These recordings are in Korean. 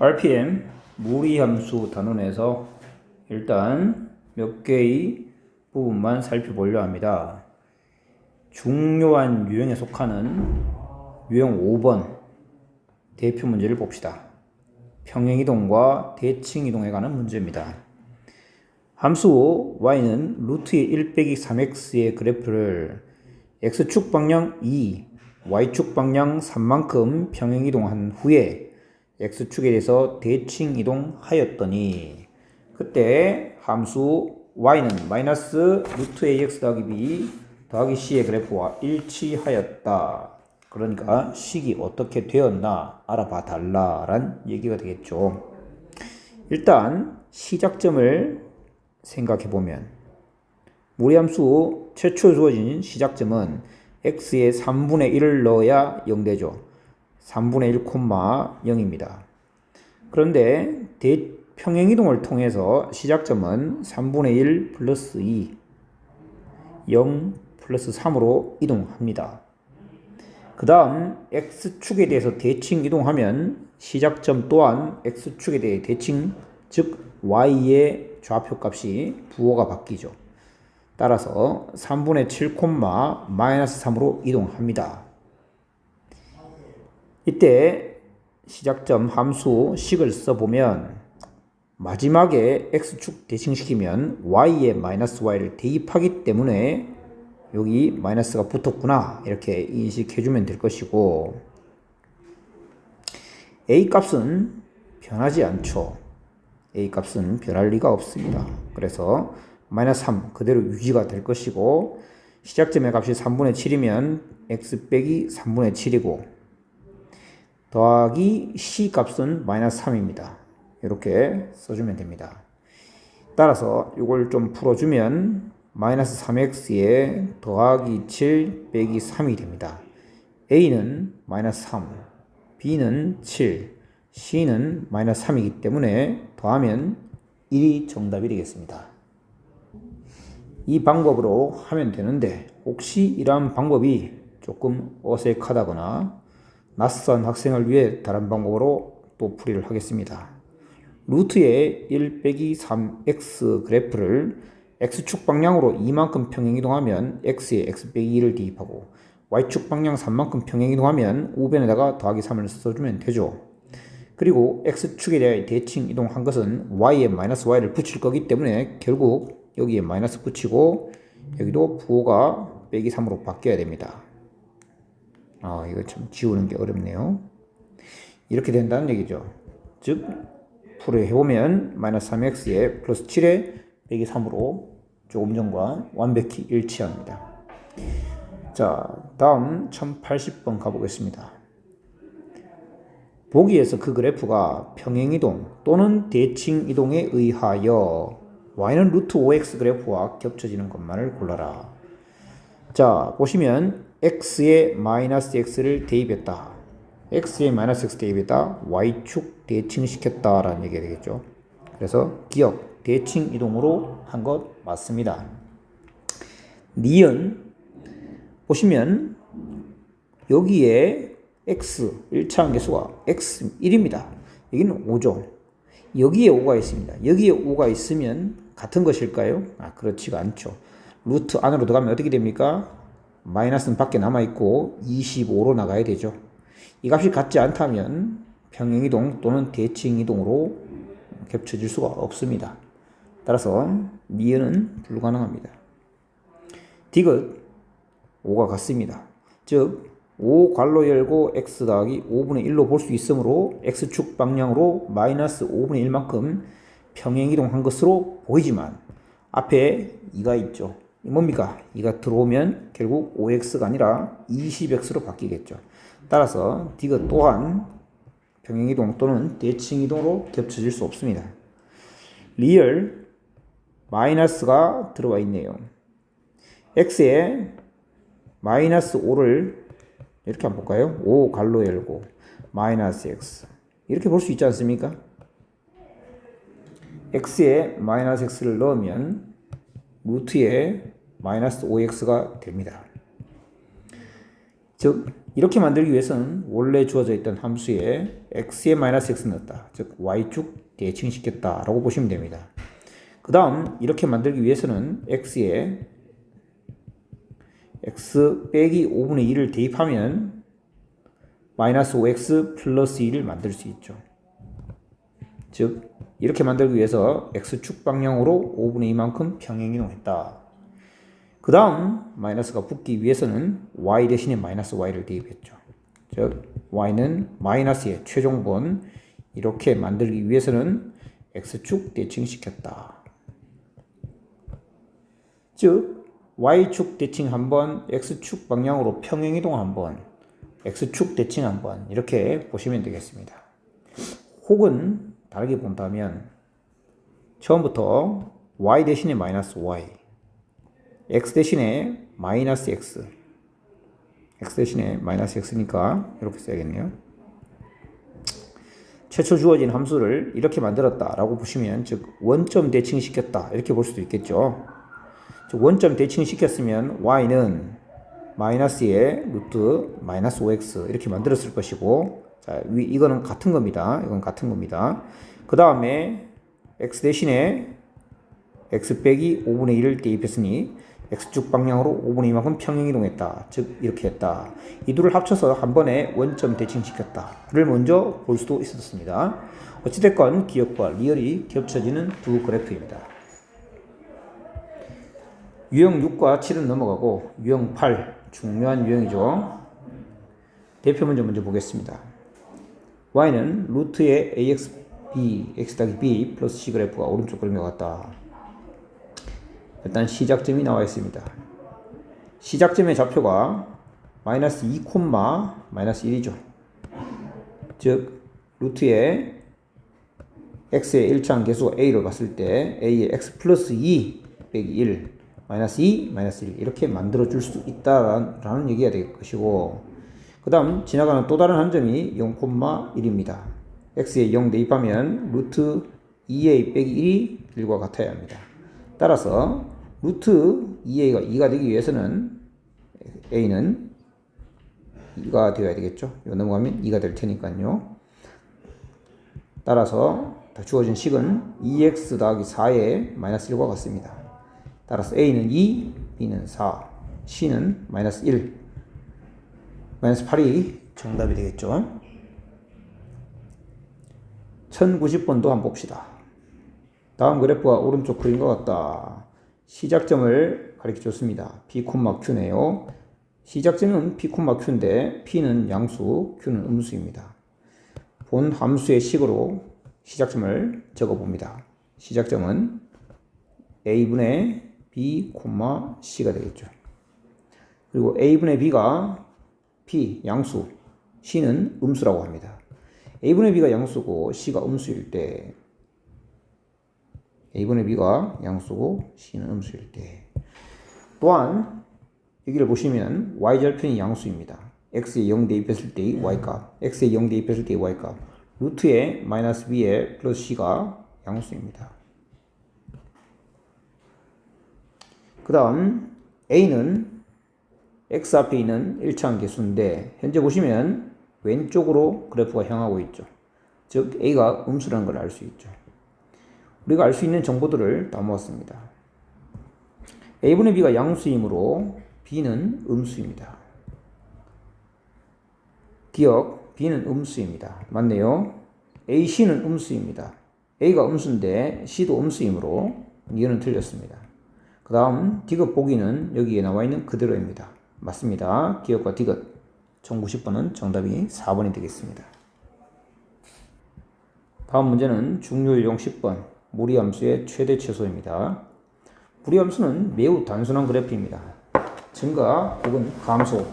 RPM 무리함수 단원에서 일단 몇 개의 부분만 살펴보려 합니다. 중요한 유형에 속하는 유형 5번 대표 문제를 봅시다. 평행이동과 대칭이동에 관한 문제입니다. 함수 y는 루트의 1 빼기 3x의 그래프를 x축 방향 2, y축 방향 3만큼 평행이동한 후에 x축에 대해서 대칭 이동하였더니 그때 함수 y는 마이너스 루트 ax 더하기 b 더하기 c의 그래프와 일치하였다. 그러니까 식이 어떻게 되었나 알아봐 달라란 얘기가 되겠죠. 일단 시작점을 생각해 보면 무리함수 최초 주어진 시작점은 x의 3분의 1을 넣어야 0 되죠. 3분의 1, 0입니다. 그런데 대평행이동을 통해서 시작점은 3분의 1 플러스 2, 0 플러스 3으로 이동합니다. 그 다음 x축에 대해서 대칭 이동하면 시작점 또한 x축에 대해 대칭, 즉 y의 좌표 값이 부호가 바뀌죠. 따라서 3분의 7, 마이너스 3으로 이동합니다. 이때 시작점 함수 식을 써보면 마지막에 x축 대칭시키면 y에 마이너스 y를 대입하기 때문에 여기 마이너스가 붙었구나 이렇게 인식해주면 될 것이고 a 값은 변하지 않죠. a 값은 변할 리가 없습니다. 그래서 마이너스 3 그대로 유지가 될 것이고 시작점의 값이 3분의 7이면 x 빼기 3분의 7이고 더하기 c 값은 마이너스 3입니다. 이렇게 써주면 됩니다. 따라서 이걸 좀 풀어주면 마이너스 3x에 더하기 7 빼기 3이 됩니다. a는 마이너스 3, b는 7, c는 마이너스 3이기 때문에 더하면 1이 정답이 되겠습니다. 이 방법으로 하면 되는데 혹시 이러한 방법이 조금 어색하다거나 낯선 학생을 위해 다른 방법으로 또 풀이를 하겠습니다. 루트의 1 빼기 3x 그래프를 x축 방향으로 이만큼 평행이동하면 x에 x 빼기 2를 대입하고 y축 방향 3만큼 평행이동하면 우변에다가 더하기 3을 써주면 되죠. 그리고 x축에 대해 대칭 이동한 것은 y에 마이너스 y를 붙일 거기 때문에 결국 여기에 마이너스 붙이고 여기도 부호가 빼기 3으로 바뀌어야 됩니다. 아, 이거 참 지우는 게 어렵네요. 이렇게 된다는 얘기죠. 즉, 풀이해보면 마이너스 3x에 플러스 7에 빼기 3으로 조금 전과 완벽히 일치합니다. 자, 다음 1080번 가보겠습니다. 보기에서 그 그래프가 평행이동 또는 대칭이동에 의하여 y는 루트 5x 그래프와 겹쳐지는 것만을 골라라. 자, 보시면 x에 마이너스 x를 대입했다. x에 마이너스 x 대입했다. y축 대칭시켰다라는 얘기가 되겠죠. 그래서 기억, 대칭 이동으로 한 것 맞습니다. 니은 보시면 여기에 x 1차원 개수가 x 1입니다. 여기는 5죠. 여기에 5가 있습니다. 여기에 5가 있으면 같은 것일까요? 아, 그렇지가 않죠. 루트 안으로 들어가면 어떻게 됩니까? 마이너스는 밖에 남아있고 25로 나가야 되죠. 이 값이 같지 않다면 평행이동 또는 대칭이동으로 겹쳐질 수가 없습니다. 따라서 니은은 불가능합니다. 디귿 5가 같습니다. 즉, 5 괄로 열고 x 더하기 5분의 1로 볼 수 있으므로 x축 방향으로 마이너스 5분의 1만큼 평행이동한 것으로 보이지만 앞에 2가 있죠. 뭡니까? 2가 들어오면 결국 5x가 아니라 20x로 바뀌겠죠. 따라서 디귿 또한 평행이동 또는 대칭이동으로 겹쳐질 수 없습니다. 리얼 마이너스가 들어와 있네요. x에 마이너스 5를 이렇게 한번 볼까요? 5 갈로 열고 마이너스 x 이렇게 볼 수 있지 않습니까? x에 마이너스 x를 넣으면 루트에 마이너스 5x가 됩니다. 즉 이렇게 만들기 위해서는 원래 주어져 있던 함수에 x에 마이너스 x 넣었다. 즉 y축 대칭시켰다라고 보시면 됩니다. 그 다음 이렇게 만들기 위해서는 x에 x 빼기 5분의 1을 대입하면 마이너스 5x 플러스 1을 만들 수 있죠. 즉 이렇게 만들기 위해서 x축 방향으로 5분의 2만큼 평행 이동했다. 그 다음 마이너스가 붙기 위해서는 y 대신에 마이너스 y를 대입했죠. 즉 y는 마이너스의 최종본 이렇게 만들기 위해서는 x축 대칭시켰다. 즉 y축 대칭 한 번 x축 방향으로 평행 이동 한 번 x축 대칭 한 번 이렇게 보시면 되겠습니다. 혹은 다르게 본다면 처음부터 y 대신에 마이너스 y x 대신에 마이너스 x x 대신에 마이너스 x니까 이렇게 써야겠네요. 최초 주어진 함수를 이렇게 만들었다 라고 보시면 즉 원점 대칭시켰다 이렇게 볼 수도 있겠죠. 즉 원점 대칭시켰으면 y는 마이너스의 루트 마이너스 5x 이렇게 만들었을 것이고 자, 위, 이거는 같은 겁니다. 이건 같은 겁니다. 그 다음에 x 대신에 x 빼기 5분의 1을 대입했으니 x축 방향으로 5분의 2만큼 평행이동했다. 즉 이렇게 했다. 이 둘을 합쳐서 한 번에 원점 대칭시켰다를 먼저 볼 수도 있었습니다. 어찌됐건 기억과 리얼이 겹쳐지는 두 그래프입니다. 유형 6과 7은 넘어가고 유형 8 중요한 유형이죠. 대표 문제 먼저 보겠습니다. Y는 루트의 ax b x 더하기 b 플러스 c 그래프가 오른쪽 그림과 같다. 일단 시작점이 나와 있습니다. 시작점의 좌표가 마이너스 2 콤마 마이너스 1이죠. 즉 루트의 x의 일차항 계수 a를 봤을 때 a의 x 플러스 2 빼기 1 마이너스 2 마이너스 1 이렇게 만들어 줄 수 있다라는 얘기가 될 것이고 그 다음 지나가는 또 다른 한 점이 0 콤마 1입니다. x에 0 대입하면 루트 2a 빼기 1이 1과 같아야 합니다. 따라서 루트 2a가 2가 되기 위해서는 a는 2가 되어야 되겠죠. 이거 넘어가면 2가 될 테니까요. 따라서 주어진 식은 2x 더하기 4의 마이너스 1과 같습니다. 따라서 a는 2, b는 4, c는 마이너스 1, 마이너스 8이 정답이 되겠죠. 1090번도 한번 봅시다. 다음 그래프가 오른쪽 그린 것 같다. 시작점을 가리켜 줬습니다. P, Q네요. 시작점은 P, Q인데 P는 양수, Q는 음수입니다. 본 함수의 식으로 시작점을 적어 봅니다. 시작점은 A분의 B, C가 되겠죠. 그리고 A분의 B가 P, 양수, C는 음수라고 합니다. A분의 B가 양수고 C가 음수일 때 A분의 B가 양수고 C는 음수일 때 또한 여기를 보시면 Y절편이 양수입니다. X에 0 대입했을 때의 Y값 X에 0 대입했을 때의 Y값 루트에 마이너스 B에 플러스 C가 양수입니다. 그 다음 A는 X 앞에 있는 1차항 개수인데 현재 보시면 왼쪽으로 그래프가 향하고 있죠. 즉 A가 음수라는 걸 알 수 있죠. 우리가 알 수 있는 정보들을 다 모았습니다. A분의 B가 양수이므로 B는 음수입니다. 기억, B는 음수입니다. 맞네요. AC는 음수입니다. A가 음수인데 C도 음수이므로 이거는 틀렸습니다. 그 다음 디귿 보기는 여기에 나와 있는 그대로입니다. 맞습니다. 기억과 디귿. 1090번은 정답이 4번이 되겠습니다. 다음 문제는 중요유형 10번 무리함수의 최대 최소입니다. 무리함수는 매우 단순한 그래프입니다. 증가 혹은 감소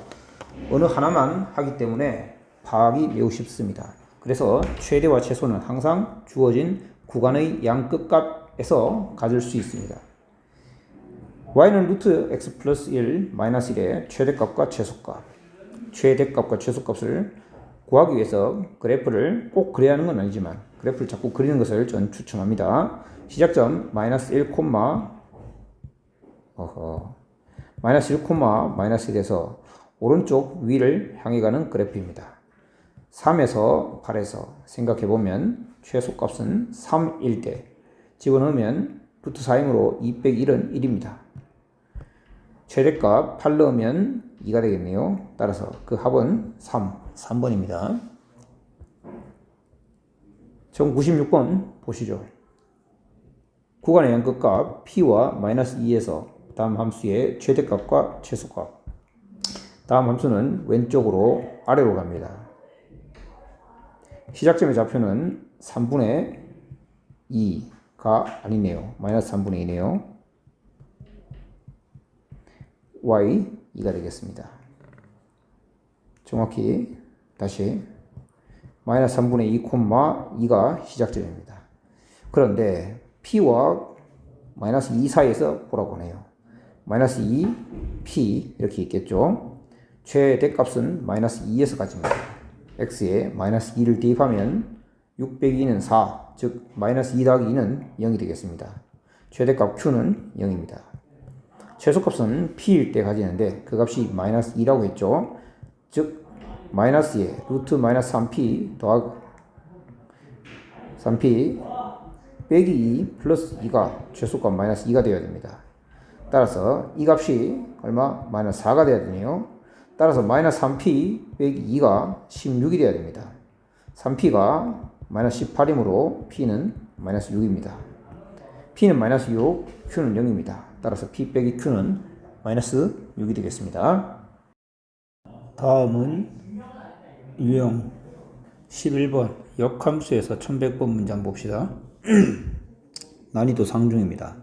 어느 하나만 하기 때문에 파악이 매우 쉽습니다. 그래서 최대와 최소는 항상 주어진 구간의 양 끝값에서 가질 수 있습니다. Y는 루트 x 플러스 1 마이너스 1의 최대값과 최소값 최대값과 최소값을 구하기 위해서 그래프를 꼭 그려야 하는 건 아니지만 그래프를 자꾸 그리는 것을 전 추천합니다. 시작점 마이너스 1 콤마 어허 마이너스 1 콤마 마이너스 1에서 오른쪽 위를 향해 가는 그래프입니다. 3에서 8에서 생각해 보면 최소값은 3일 때 집어넣으면 루트 4이므로 2 빼기 1은 1입니다. 최대값 8 넣으면 2가 되겠네요. 따라서 그 합은 3, 3번입니다. 정 96번 보시죠. 구간의 양끝값 p와 마이너스 2에서 다음 함수의 최대값과 최소값 다음 함수는 왼쪽으로 아래로 갑니다. 시작점의 좌표는 3분의 2가 아니네요. 마이너스 3분의 2네요. Y 2가 되겠습니다. 정확히 다시 마이너스 3분의 2 콤마 2가 시작점입니다. 그런데 p와 마이너스 2 사이에서 보라고 하네요. 마이너스 2 p 이렇게 있겠죠. 최대값은 마이너스 2에서 가집니다. x에 마이너스 2를 대입하면 6 빼기 2는 4, 즉 마이너스 2 더하기 2는 0이 되겠습니다. 최대값 q는 0입니다. 최소값은 p일 때 가지는데 그 값이 마이너스 2라고 했죠. 즉 마이너스 에 루트 마이너스 3p 더하기 3p 빼기 2 플러스 2가 최소값 마이너스 2가 되어야 됩니다. 따라서 이 값이 얼마? 마이너스 4가 되어야 되네요. 따라서 마이너스 3p 빼기 2가 16이 되어야 됩니다. 3p가 마이너스 18이므로 p는 마이너스 6입니다. P는 마이너스 6, q는 0입니다. 따라서 p 빼기 q는 마이너스 6이 되겠습니다. 다음은 유형 11번 역함수에서 1100번 문장 봅시다. 난이도 상중입니다.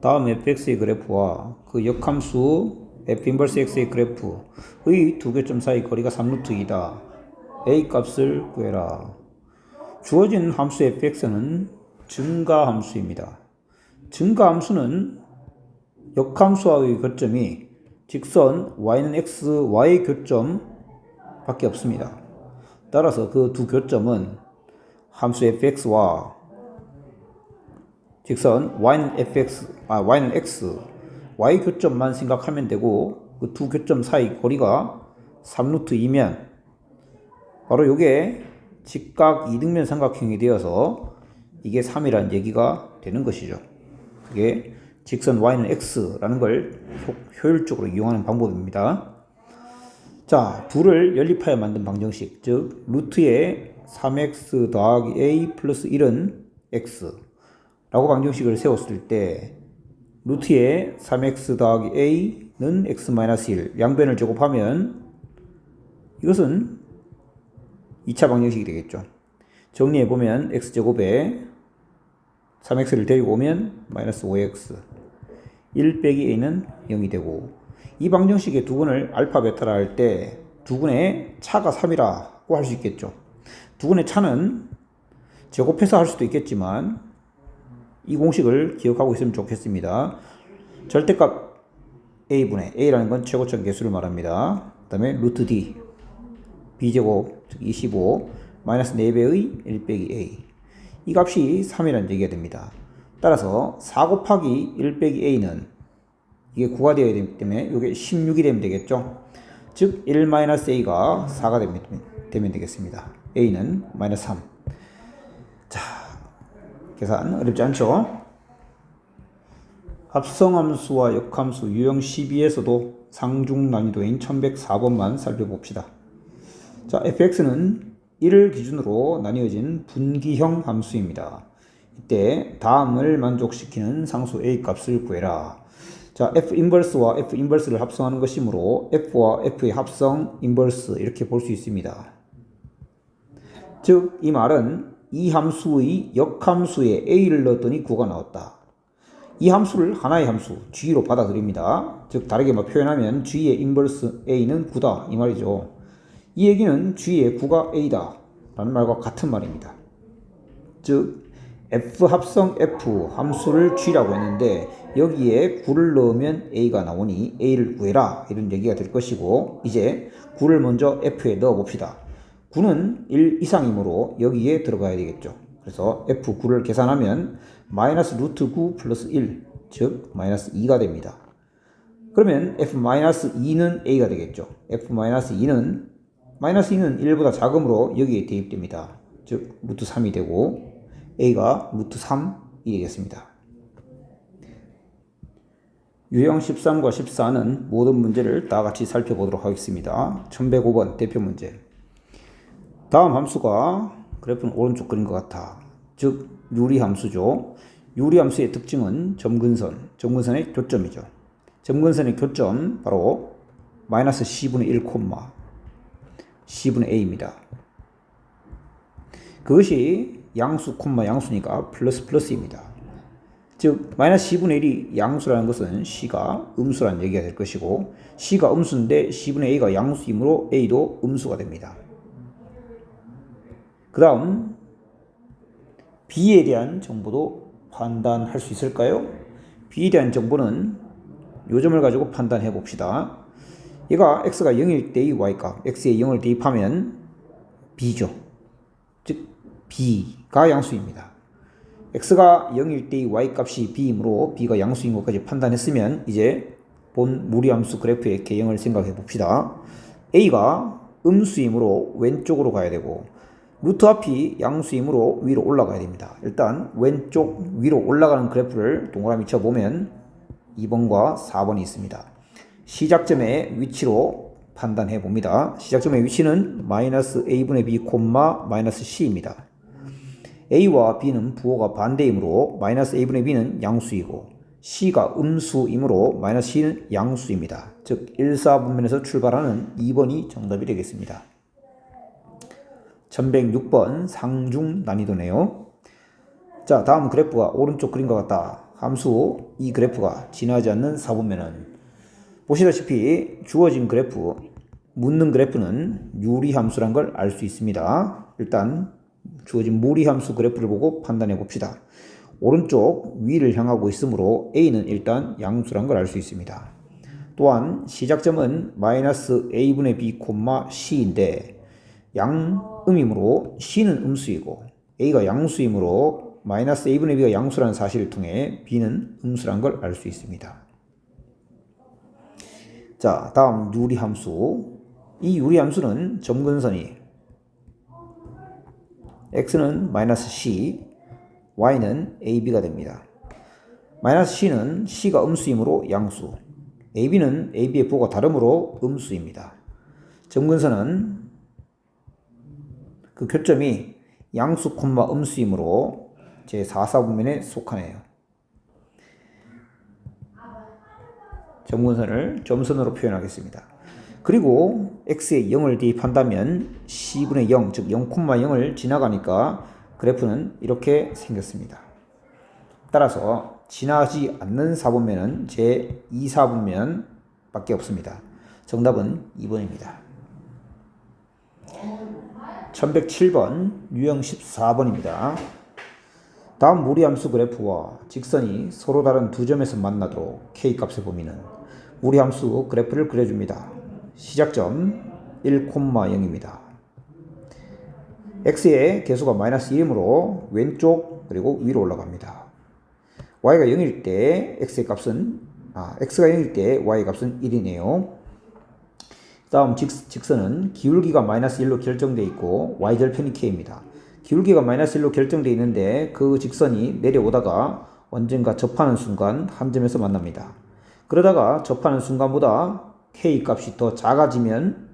다음 fx의 그래프와 그 역함수 f 인버스 x의 그래프의 두 교점 사이 거리가 3루트 2다. a 값을 구해라. 주어진 함수 fx는 증가 함수입니다. 증가 함수는 역함수와의 교점이 직선 y는 x, y 교점 밖에 없습니다. 따라서 그 두 교점은 함수 fx와 직선 y는 fx, 아 y는 x, y 교점만 생각하면 되고 그 두 교점 사이 거리가 3루트 2면 바로 요게 직각 이등변 삼각형이 되어서 이게 3이라는 얘기가 되는 것이죠. 그게 직선 y는 x라는 걸 효, 효율적으로 이용하는 방법입니다. 자, 둘을 연립하여 만든 방정식, 즉 루트의 3x 더하기 a 플러스 1은 x 라고 방정식을 세웠을 때 루트의 3x 더하기 a는 x-1 양변을 제곱하면 이것은 2차 방정식이 되겠죠. 정리해보면 x제곱에 3x를 데리고 오면 마이너스 5x 1 빼기 a는 0이 되고 이 방정식의 두근을 알파 베타라 할 때 두근의 차가 3이라고 할 수 있겠죠. 두근의 차는 제곱해서 할 수도 있겠지만 이 공식을 기억하고 있으면 좋겠습니다. 절대값 a분의 a라는 건 최고점 개수를 말합니다. 그 다음에 루트 d b제곱 즉 25 마이너스 4배의 1 빼기 a 이 값이 3이라는 얘기가 됩니다. 따라서 4 곱하기 1 빼기 a는 이게 9가 되어야 되기 때문에 이게 16이 되면 되겠죠. 즉 1 마이너스 a가 4가 되면, 되면 되겠습니다. a는 마이너스 3. 자, 계산 어렵지 않죠? 합성함수와 역함수 유형 12에서도 상중 난이도인 1104번만 살펴봅시다. 자, fx는 1을 기준으로 나뉘어진 분기형 함수입니다. 이때 다음을 만족시키는 상수 a 값을 구해라. 자, f 인버스와 f 인버스를 합성하는 것이므로 f와 f의 합성 인버스 이렇게 볼 수 있습니다. 즉, 이 말은 이 함수의 역함수에 a를 넣었더니 9가 나왔다. 이 함수를 하나의 함수 g로 받아들입니다. 즉 다르게 뭐 표현하면 g의 인버스 a는 9다 이 말이죠. 이 얘기는 g의 9가 a다 라는 말과 같은 말입니다. 즉 f 합성 f 함수를 g라고 했는데 여기에 9를 넣으면 a가 나오니 a를 구해라 이런 얘기가 될 것이고 이제 9를 먼저 f에 넣어 봅시다. 9는 1 이상이므로 여기에 들어가야 되겠죠. 그래서 f9를 계산하면 마이너스 루트 9 플러스 1, 즉 마이너스 2가 됩니다. 그러면 f-2는 a가 되겠죠. f-2는 마이너스 2는 1보다 작음으로 여기에 대입됩니다. 즉 루트 3이 되고 a가 루트 3이 되겠습니다. 유형 13과 14는 모든 문제를 다 같이 살펴보도록 하겠습니다. 1105번 대표 문제. 다음 함수가 그래프는 오른쪽 그린 것 같아. 즉 유리 함수죠. 유리 함수의 특징은 점근선, 점근선의 교점이죠. 점근선의 교점 바로 마이너스 c분의 1 콤마 c분의 a입니다. 그것이 양수 콤마 양수니까 플러스 플러스입니다. 즉 마이너스 c분의 1이 양수라는 것은 c가 음수라는 얘기가 될 것이고 c가 음수인데 c분의 a가 양수이므로 a도 음수가 됩니다. 그 다음 b에 대한 정보도 판단할 수 있을까요? b에 대한 정보는 요점을 가지고 판단해 봅시다. 얘가 x가 0일 때의 y값, x에 0을 대입하면 b죠. 즉 b가 양수입니다. x가 0일 때의 y값이 b이므로 b가 양수인 것까지 판단했으면 이제 본 무리함수 그래프의 개형을 생각해 봅시다. a가 음수이므로 왼쪽으로 가야 되고 루트 앞이 양수이므로 위로 올라가야 됩니다. 일단 왼쪽 위로 올라가는 그래프를 동그라미 쳐보면 2번과 4번이 있습니다. 시작점의 위치로 판단해 봅니다. 시작점의 위치는 마이너스 a분의 b 콤마 마이너스 c입니다. a와 b는 부호가 반대이므로 마이너스 a분의 b는 양수이고 c가 음수이므로 마이너스 c는 양수입니다. 즉 1, 4분면에서 출발하는 2번이 정답이 되겠습니다. 1106번 상중 난이도네요. 자, 다음 그래프가 오른쪽 것 같다. 함수 이 그래프가 지나지 않는 4분면은 보시다시피 주어진 그래프, 묻는 그래프는 유리함수란 걸 알 수 있습니다. 일단 주어진 무리함수 그래프를 보고 판단해 봅시다. 오른쪽 위를 향하고 있으므로 a는 일단 양수란 걸 알 수 있습니다. 또한 시작점은 마이너스 a분의 b, c인데 양음이므로 c는 음수이고 a가 양수이므로 마이너스 a분의 b가 양수라는 사실을 통해 b는 음수란 걸 알 수 있습니다. 자, 다음 유리함수. 이 유리함수는 점근선이 x는 마이너스 c, y는 ab가 됩니다. 마이너스 c는 c가 음수이므로 양수, ab는 ab의 부호가 다르므로 음수입니다. 점근선은 그 교점이 양수 콤마 음수이므로 제 4사분면에 속하네요. 점근선을 점선으로 표현하겠습니다. 그리고 x에 0을 대입한다면 c분의 0, 즉 0,0을 지나가니까 그래프는 이렇게 생겼습니다. 따라서 지나지 않는 사분면은 제 2사분면 밖에 없습니다. 정답은 2번입니다. 1107번 유형 14번입니다. 다음 무리함수 그래프와 직선이 서로 다른 두 점에서 만나도록 k값의 범위는 무리함수 그래프를 그려줍니다. 시작점 1,0입니다. x의 개수가 마이너스 1이므로 왼쪽 그리고 위로 올라갑니다. y가 0일 때 x의 값은 아, x가 0일 때 y 값은 1이네요. 다음 직, 직선은 기울기가 마이너스 1로 결정되어 있고 y절편이 k입니다. 기울기가 마이너스 1로 결정되어 있는데 그 직선이 내려오다가 언젠가 접하는 순간 한 점에서 만납니다. 그러다가 접하는 순간보다 k 값이 더 작아지면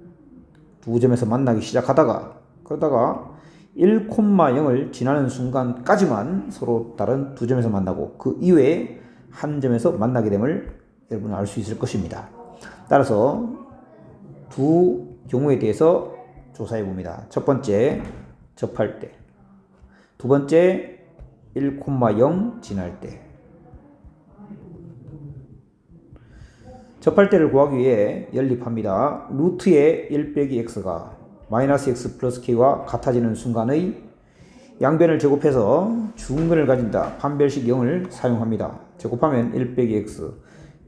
두 점에서 만나기 시작하다가 그러다가 1,0을 지나는 순간까지만 서로 다른 두 점에서 만나고 그 이외에 한 점에서 만나게 됨을 여러분은 알 수 있을 것입니다. 따라서 두 경우에 대해서 조사해 봅니다. 첫 번째 접할 때, 두 번째 1,0 지날 때. 접할 때를 구하기 위해 연립합니다. 루트의 1 빼기 x가 마이너스 x 플러스 k와 같아지는 순간의 양변을 제곱해서 중근을 가진다. 판별식 0을 사용합니다. 제곱하면 1 빼기 x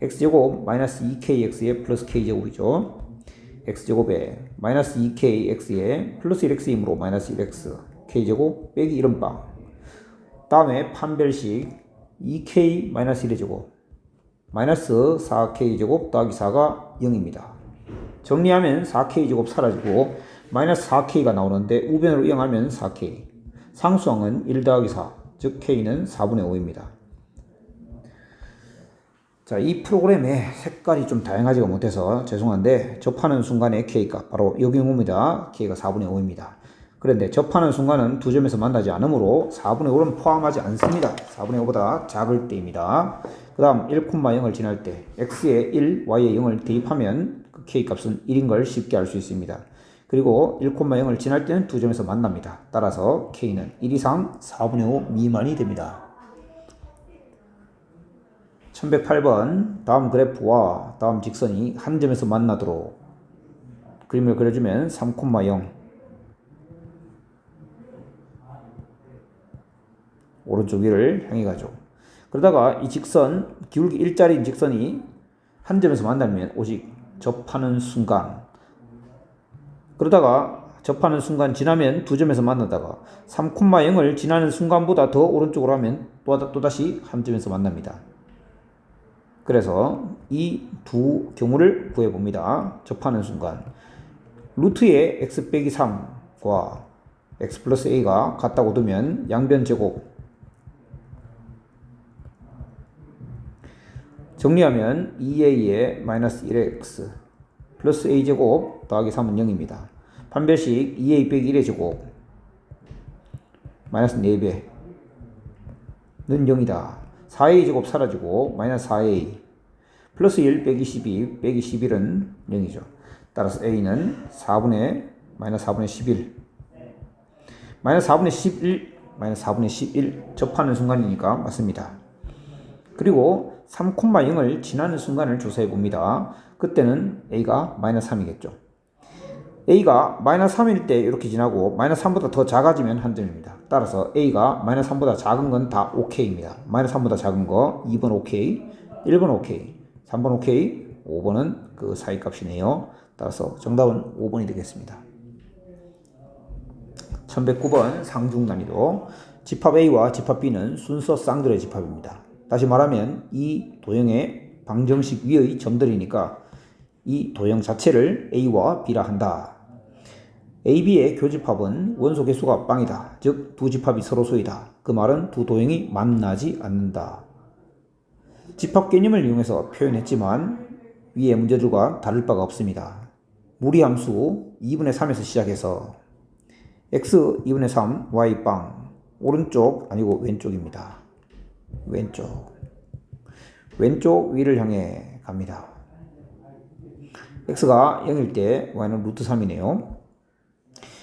x제곱 마이너스 2kx의 플러스 k제곱이죠. x제곱에 마이너스 2kx에 플러스 1x이므로 마이너스 1x k제곱 빼기 1은빵 다음에 판별식 2k 마이너스 1의 제곱 마이너스 4k제곱 더하기 4가 0입니다. 정리하면 4k제곱 사라지고 마이너스 4k가 나오는데 우변으로 이용하면 4k 상수항은 1 더하기 4, 즉 k는 4분의 5입니다. 자, 이 프로그램의 색깔이 좀 다양하지가 못해서 죄송한데 접하는 순간의 k값 바로 이 경우입니다. k가 4분의 5입니다. 그런데 접하는 순간은 두 점에서 만나지 않으므로 4분의 5는 포함하지 않습니다. 4분의 5보다 작을 때입니다. 그 다음 1,0을 지날 때 x에 1, y에 0을 대입하면 그 k값은 1인 걸 쉽게 알 수 있습니다. 그리고 1,0을 지날 때는 두 점에서 만납니다. 따라서 k는 1 이상 4분의 5 미만이 됩니다. 1108번 다음 그래프와 다음 직선이 한 점에서 만나도록 그림을 그려주면 3,0 오른쪽 위를 향해 가죠. 그러다가 이 직선 기울기 일자리인 직선이 한 점에서 만나면 오직 접하는 순간 그러다가 접하는 순간 지나면 두 점에서 만나다가 3,0을 지나는 순간보다 더 오른쪽으로 하면 또, 또다시 한 점에서 만납니다. 그래서 이 두 경우를 구해봅니다. 접하는 순간 루트의 x 빼기 3과 x 플러스 a가 같다고 두면 양변 제곱 정리하면 2a의 마이너스 1의 x 플러스 a제곱 더하기 3은 0입니다. 판별식 2a 빼기 1의 제곱 마이너스 4배는 0이다. 4a 제곱 사라지고 마이너스 4a 플러스 1 빼기 12 빼기 11은 0이죠. 따라서 a는 4분의 마이너스 4분의 11 마이너스 4분의 11 마이너스 4분의 11 접하는 순간이니까 맞습니다. 그리고 3,0을 지나는 순간을 조사해 봅니다. 그때는 a가 마이너스 3이겠죠. a가 마이너스 3일 때 이렇게 지나고 마이너스 3보다 더 작아지면 한 점입니다. 따라서 a가 마이너스 3보다 작은 건 다 ok입니다. 마이너스 3보다 작은 거 2번 ok, 1번 ok, 3번 ok, 5번은 그 사이 값이네요. 따라서 정답은 5번이 되겠습니다. 1109번 상중 난이도 집합 A와 집합 B는 순서 쌍들의 집합입니다. 다시 말하면 이 도형의 방정식 위의 점들이니까 이 도형 자체를 A와 B라 한다. AB의 교집합은 원소 개수가 빵이다. 즉 두 집합이 서로 소이다. 그 말은 두 도형이 만나지 않는다. 집합 개념을 이용해서 표현했지만 위의 문제들과 다를 바가 없습니다. 무리함수 2분의 3에서 시작해서 x 2분의 3 y 빵 오른쪽 아니고 왼쪽입니다. 왼쪽 왼쪽 위를 향해 갑니다. x가 0일 때 y는 루트 3이네요.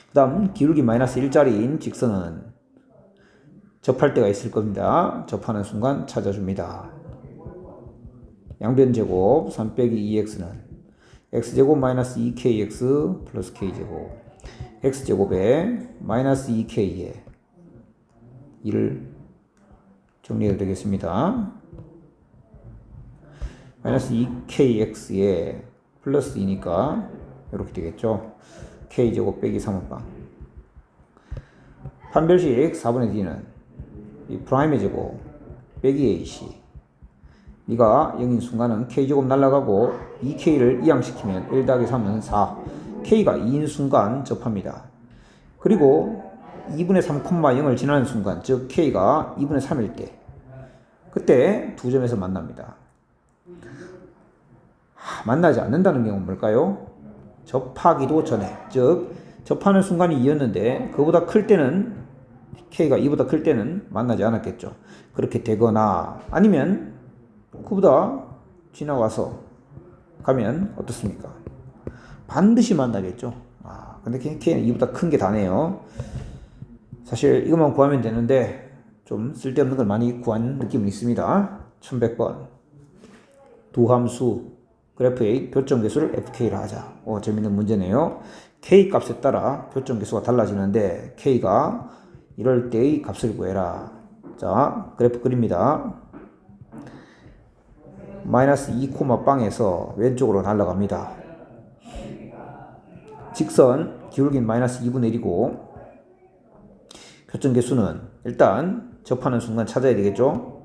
그 다음 기울기 마이너스 1짜리인 직선은 접할 때가 있을 겁니다. 접하는 순간 찾아줍니다. 양변 제곱 3 빼기 2x는 x제곱 마이너스 2kx 플러스 k제곱 x제곱에 마이너스 2k에 2를 정리해도 되겠습니다. 마이너스 2kx에 플러스 2니까 이렇게 되겠죠. k제곱 빼기 3번 판별식 4분의 d는 이 프라임의 제곱 빼기 ac 네가 0인 순간은 k제곱 날라가고 2k를 이항시키면 1 더하기 3은 4 k가 2인 순간 접합니다. 그리고 2분의 3,0을 지나는 순간 즉 k가 2분의 3일 때 그때 두 점에서 만납니다. 하, 만나지 않는다는 경우는 뭘까요? 접하기도 전에 즉 접하는 순간이 2였는데 그보다 클 때는 k가 2보다 클 때는 만나지 않았겠죠. 그렇게 되거나 아니면 그보다 지나와서 가면 어떻습니까? 반드시 만나겠죠. 아, 근데 K는 이보다 큰 게 다네요. 사실 이것만 구하면 되는데 좀 쓸데없는 걸 많이 구한 느낌은 있습니다. 1100번. 두 함수 그래프의 교점 개수를 fk라 하자. 오, 재밌는 문제네요. k 값에 따라 교점 개수가 달라지는데 k가 이럴 때의 값을 구해라. 자, 그래프 그립니다. 마이너스 2 빵에서 왼쪽으로 날아갑니다. 직선 기울기는 마이너스 2분의 1이고 교점 개수는 일단 접하는 순간 찾아야 되겠죠.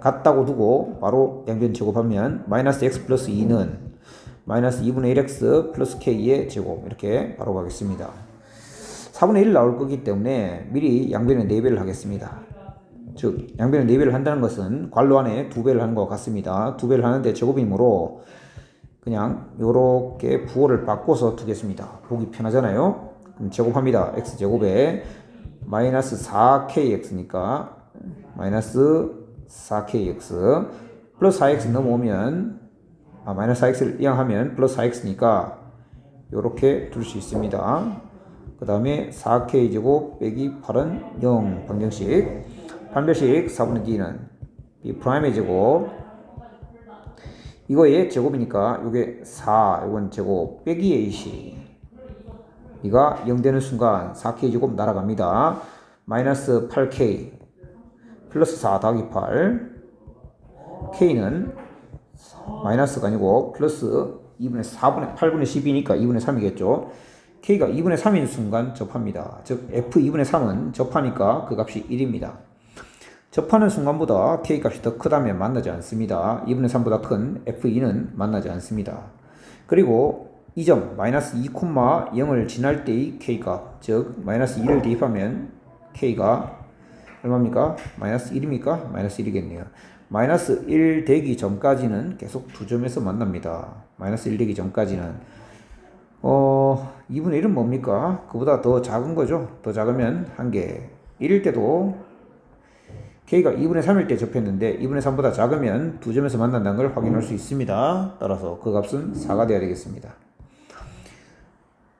같다고 두고 바로 양변 제곱하면 마이너스 x 플러스 2는 마이너스 2분의 1x 플러스 k의 제곱 이렇게 바로 가겠습니다. 4분의 1 나올 거기 때문에 미리 양변의 4배를 하겠습니다. 즉 양변의 4배를 한다는 것은 괄호 안에 2배를 하는 것 같습니다. 2배를 하는데 제곱이므로 그냥 요렇게 부호를 바꿔서 두겠습니다. 보기 편하잖아요. 그럼 제곱합니다. x제곱에 마이너스 4kx니까 마이너스 4kx 플러스 4x 넘어오면 아, 마이너스 4x를 이항하면 플러스 4x니까 요렇게 둘 수 있습니다. 그 다음에 4k제곱 빼기 8은 0 방정식. 판별식 4분의 d는 b 프라임의 제곱. 이거의 제곱이니까 요게 4 요건 제곱 빼기 ac 이가 0 되는 순간 4k 제곱 날아갑니다. 마이너스 8k 플러스 4 더하기 8 k는 마이너스가 아니고 플러스 2분의 4분의 8분의 10이니까 2분의 3이겠죠. k가 2분의 3인 순간 접합니다. 즉 f 2분의 3은 접하니까 그 값이 1입니다. 접하는 순간보다 k 값이 더 크다면 만나지 않습니다. 2분의 3보다 큰 f2는 만나지 않습니다. 그리고 이 점 마이너스 2,0을 지날 때의 k 값, 즉 마이너스 2를 대입하면 k가 얼마입니까? 마이너스 1입니까? 마이너스 1이겠네요. 마이너스 1 되기 전까지는 계속 두 점에서 만납니다. 마이너스 1 되기 전까지는 어 2분의 1은 뭡니까? 그보다 더 작은 거죠. 더 작으면 한 개. 1일 때도 k가 2분의 3일 때 접했는데 2분의 3보다 작으면 두 점에서 만난다는 걸 확인할 수 있습니다. 따라서 그 값은 4가 돼야 되겠습니다.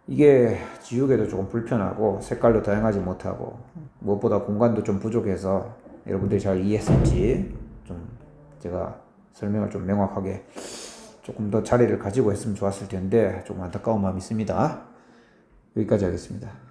이게 지우개도 조금 불편하고 색깔도 다양하지 못하고 무엇보다 공간도 좀 부족해서 여러분들이 잘 이해했을지 좀 제가 설명을 좀 명확하게 조금 더 자리를 가지고 했으면 좋았을 텐데 조금 안타까운 마음이 있습니다. 여기까지 하겠습니다.